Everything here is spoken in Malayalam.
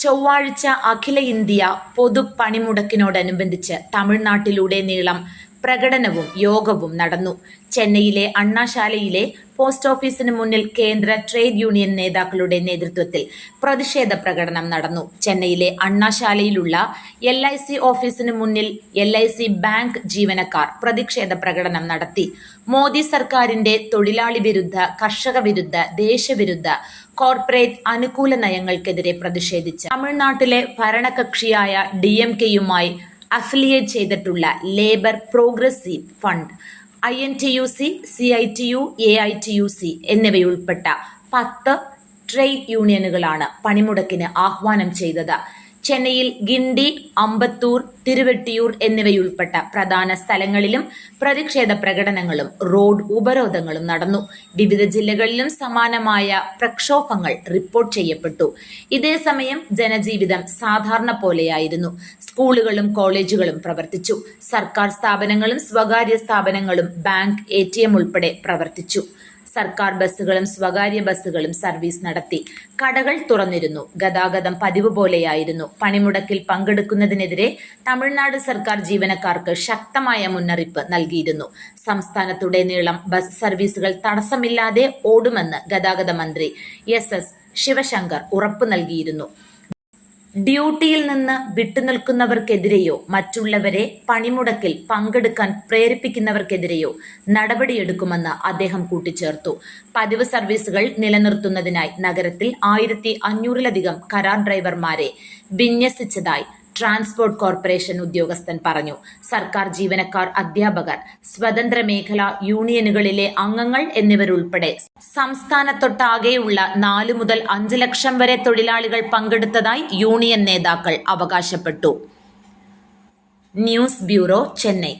ചൊവ്വാഴ്ച അഖില ഇന്ത്യ പൊതുപണിമുടക്കിനോടനുബന്ധിച്ച് തമിഴ്നാട്ടിലുടനീളം പ്രകടനവും യോഗവും നടന്നു. ചെന്നൈയിലെ അണ്ണാശാലയിലെ പോസ്റ്റ് ഓഫീസിന് മുന്നിൽ കേന്ദ്ര ട്രേഡ് യൂണിയൻ നേതാക്കളുടെ നേതൃത്വത്തിൽ പ്രതിഷേധ പ്രകടനം നടന്നു. ചെന്നൈയിലെ അണ്ണാശാലയിലുള്ള എൽ ഐ സി ഓഫീസിന് മുന്നിൽ എൽ ഐ സി ബാങ്ക് ജീവനക്കാർ പ്രതിഷേധ പ്രകടനം നടത്തി. മോദി സർക്കാരിന്റെ തൊഴിലാളി വിരുദ്ധ കർഷക വിരുദ്ധ ദേശവിരുദ്ധ കോർപ്പറേറ്റ് അനുകൂല നയങ്ങൾക്കെതിരെ പ്രതിഷേധിച്ച് തമിഴ്നാട്ടിലെ ഭരണകക്ഷിയായ ഡി എം കെയുമായി അഫിലിയേറ്റ് ചെയ്തിട്ടുള്ള labour progressive fund I N T U C C I T U A I T U C എന്നിവയുൾപ്പെട്ട പത്ത് ട്രേഡ് യൂണിയനുകളാണ് പണിമുടക്കിന് ആഹ്വാനം ചെയ്തത്. ചെന്നൈയിൽ ഗിണ്ടി അമ്പത്തൂർ തിരുവെട്ടിയൂർ എന്നിവയുൾപ്പെട്ട പ്രധാന സ്ഥലങ്ങളിലും പ്രതിഷേധ പ്രകടനങ്ങളും റോഡ് ഉപരോധങ്ങളും നടന്നു. വിവിധ ജില്ലകളിലും സമാനമായ പ്രക്ഷോഭങ്ങൾ റിപ്പോർട്ട് ചെയ്യപ്പെട്ടു. ഇതേസമയം ജനജീവിതം സാധാരണ പോലെയായിരുന്നു. സ്കൂളുകളും കോളേജുകളും പ്രവർത്തിച്ചു. സർക്കാർ സ്ഥാപനങ്ങളും സ്വകാര്യ സ്ഥാപനങ്ങളും ബാങ്ക് എ ഉൾപ്പെടെ പ്രവർത്തിച്ചു. സർക്കാർ ബസ്സുകളും സ്വകാര്യ ബസ്സുകളും സർവീസ് നടത്തി. കടകൾ തുറന്നിരുന്നു. ഗതാഗതം പതിവ് പോലെയായിരുന്നു. പണിമുടക്കിൽ പങ്കെടുക്കുന്നതിനെതിരെ തമിഴ്നാട് സർക്കാർ ജീവനക്കാർക്ക് ശക്തമായ മുന്നറിയിപ്പ് നൽകിയിരുന്നു. സംസ്ഥാനത്തുടനീളം ബസ് സർവീസുകൾ തടസ്സമില്ലാതെ ഓടുമെന്ന് ഗതാഗത മന്ത്രി എസ് എസ് ശിവശങ്കർ ഉറപ്പു നൽകിയിരുന്നു. ഡ്യൂട്ടിയിൽ നിന്ന് വിട്ടുനിൽക്കുന്നവർക്കെതിരെയോ മറ്റുള്ളവരെ പണിമുടക്കിൽ പങ്കെടുക്കാൻ പ്രേരിപ്പിക്കുന്നവർക്കെതിരെയോ നടപടിയെടുക്കുമെന്ന് അദ്ദേഹം കൂട്ടിച്ചേർത്തു. പതിവ് സർവീസുകൾ നിലനിർത്തുന്നതിനായി നഗരത്തിൽ ആയിരത്തി അഞ്ഞൂറിലധികം കരാർ ഡ്രൈവർമാരെ വിന്യസിച്ചതായി ട്രാൻസ്പോർട്ട് കോർപ്പറേഷൻ ഉദ്യോഗസ്ഥൻ പറഞ്ഞു. സർക്കാർ ജീവനക്കാർ അധ്യാപകർ സ്വതന്ത്ര മേഖലാ യൂണിയനുകളിലെ അംഗങ്ങൾ എന്നിവരുൾപ്പെടെ സംസ്ഥാനത്തൊട്ടാകെയുള്ള നാലു മുതൽ അഞ്ച് ലക്ഷം വരെ തൊഴിലാളികൾ പങ്കെടുത്തതായി യൂണിയൻ നേതാക്കൾ അവകാശപ്പെട്ടു. News bureau Chennai.